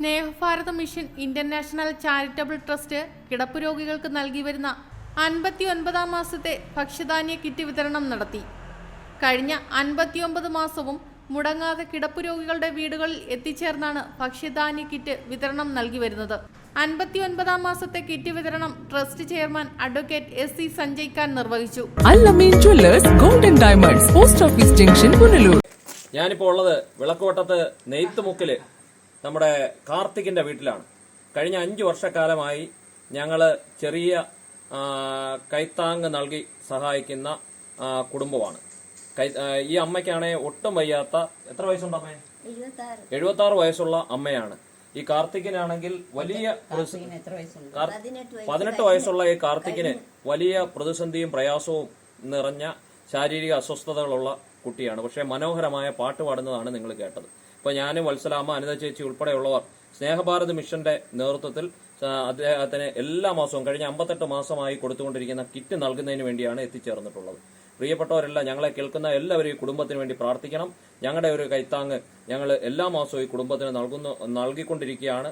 Snehabharatha mission international charitable trust കിടപ്പ് രോഗികൾക്ക് നൽകി വരുന്ന അൻപത്തി ഒൻപതാം മാസത്തെ ഭക്ഷ്യധാന്യ കിറ്റ് വിതരണം നടത്തി. കഴിഞ്ഞ അൻപത്തിയൊമ്പത് മാസവും മുടങ്ങാതെ കിടപ്പ് രോഗികളുടെ വീടുകളിൽ എത്തിച്ചേർന്നാണ് ഭക്ഷ്യധാന്യ കിറ്റ് വിതരണം നൽകി വരുന്നത്. അൻപത്തിയൊൻപതാം മാസത്തെ കിറ്റ് വിതരണം trust chairman advocate S C Sanjay Khan നിർവഹിച്ചു. Golden diamonds post office junction Punalur. ഞാനിപ്പോൾ ഉള്ളത് വിളക്കുവട്ടത്ത് നെയ്ത്തുമുക്കിൽ. നമ്മുടെ കാർത്തികിന്റെ വീട്ടിലാണ്. കഴിഞ്ഞ അഞ്ച് വർഷക്കാലമായി ഞങ്ങൾ ചെറിയ കൈത്താങ്ങ് കൈത്താങ് നൽകി സഹായിക്കുന്ന കുടുംബമാണ്. ഈ അമ്മയ്ക്കാണെ ഒട്ടും വയ്യാത്ത എത്ര വയസ്സുണ്ട് അമ്മേ? എഴുപത്തി ആറ് വയസ്സുള്ള അമ്മയാണ്. ഈ കാർത്തികിനാണെങ്കിൽ വലിയ പതിനെട്ട് വയസ്സുള്ള ഈ കാർത്തികിന് വലിയ പ്രതിസന്ധിയും പ്രയാസവും നിറഞ്ഞ ശാരീരിക അസ്വസ്ഥതകളുള്ള കുട്ടിയാണ്. പക്ഷേ മനോഹരമായ പാട്ട് പാടുന്നതാണ് നിങ്ങൾ കേട്ടത്. ഇപ്പൊ ഞാനും വത്സലാമ അനിത ചേച്ചി ഉൾപ്പെടെയുള്ളവർ സ്നേഹഭാരത് മിഷന്റെ നേതൃത്വത്തിൽ അദ്ദേഹത്തിന് എല്ലാ മാസവും കഴിഞ്ഞ അമ്പത്തെട്ട് മാസമായി കൊടുത്തുകൊണ്ടിരിക്കുന്ന കിറ്റ് നൽകുന്നതിന് വേണ്ടിയാണ് എത്തിച്ചേർന്നിട്ടുള്ളത്. പ്രിയപ്പെട്ടവരെല്ലാം ഞങ്ങളെ കേൾക്കുന്ന എല്ലാവരും ഈ കുടുംബത്തിന് വേണ്ടി പ്രാർത്ഥിക്കണം. ഞങ്ങളുടെ ഒരു കൈത്താങ് ഞങ്ങൾ എല്ലാ മാസവും ഈ കുടുംബത്തിന് നൽകുന്നു നൽകിക്കൊണ്ടിരിക്കുകയാണ്.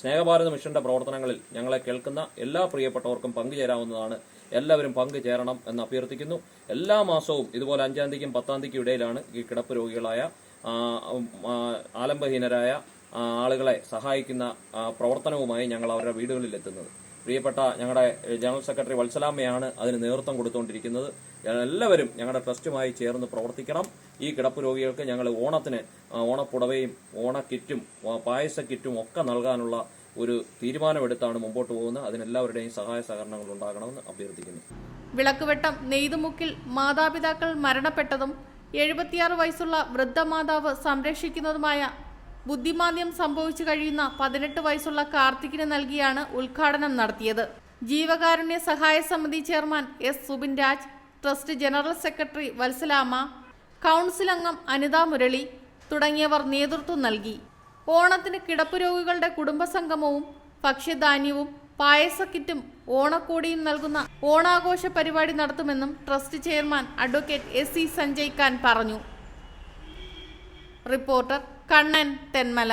സ്നേഹഭാരത മിഷന്റെ പ്രവർത്തനങ്ങളിൽ ഞങ്ങളെ കേൾക്കുന്ന എല്ലാ പ്രിയപ്പെട്ടവർക്കും പങ്കുചേരാവുന്നതാണ്. എല്ലാവരും പങ്കുചേരണം എന്ന് അഭ്യർത്ഥിക്കുന്നു. എല്ലാ മാസവും ഇതുപോലെ അഞ്ചാം തീയതിക്കും പത്താം തീയതിക്കും ഇടയിലാണ് ഈ കിടപ്പ് രോഗികളായ ആലംബഹീനരായ ആളുകളെ സഹായിക്കുന്ന പ്രവർത്തനവുമായി ഞങ്ങൾ അവരുടെ വീടുകളിൽ എത്തുന്നത് പ്രിയപ്പെട്ട ഞങ്ങളുടെ ജനറൽ സെക്രട്ടറി വത്സലാമ്മയാണ് അതിന് നേതൃത്വം കൊടുത്തുകൊണ്ടിരിക്കുന്നത് എല്ലാവരും ഞങ്ങളുടെ ട്രസ്റ്റുമായി ചേർന്ന് പ്രവർത്തിക്കണം. ഈ കിടപ്പ് രോഗികൾക്ക് ഞങ്ങൾ ഓണത്തിന് ഓണപ്പുടവയും ഓണക്കിറ്റും പായസ കിറ്റും ഒക്കെ നൽകാനുള്ള ഒരു തീരുമാനമെടുത്താണ് മുമ്പോട്ട് പോകുന്നത്. അതിനെല്ലാവരുടെയും സഹായ സഹകരണങ്ങൾ ഉണ്ടാകണമെന്ന് അഭ്യർത്ഥിക്കുന്നു. വിളക്കുവെട്ടം നെയ്തുമുക്കിൽ മാതാപിതാക്കൾ മരണപ്പെട്ടതും എഴുപത്തിയാറ് വയസ്സുള്ള വൃദ്ധമാതാവ് സംരക്ഷിക്കുന്നതുമായ ബുദ്ധിമാന്ദ്യം സംഭവിച്ചു കഴിയുന്ന പതിനെട്ട് വയസ്സുള്ള കാർത്തികിന് നൽകിയാണ് ഉദ്ഘാടനം നടത്തിയത്. ജീവകാരുണ്യ സഹായ സമിതി chairman S Subin Raj trust general secretary Vatsalamma council അംഗം അനിത മുരളി തുടങ്ങിയവർ നേതൃത്വം നൽകി. ഓണത്തിന് കിടപ്പ് രോഗികളുടെ കുടുംബസംഗമവും ഭക്ഷ്യധാന്യവും പായസക്കിറ്റും ഓണക്കോടിയും നൽകുന്ന ഓണാഘോഷ പരിപാടി നടത്തുമെന്നും trust chairman advocate S C Sanjay Khan പറഞ്ഞു. റിപ്പോർട്ടർ കണ്ണൻ തെന്മല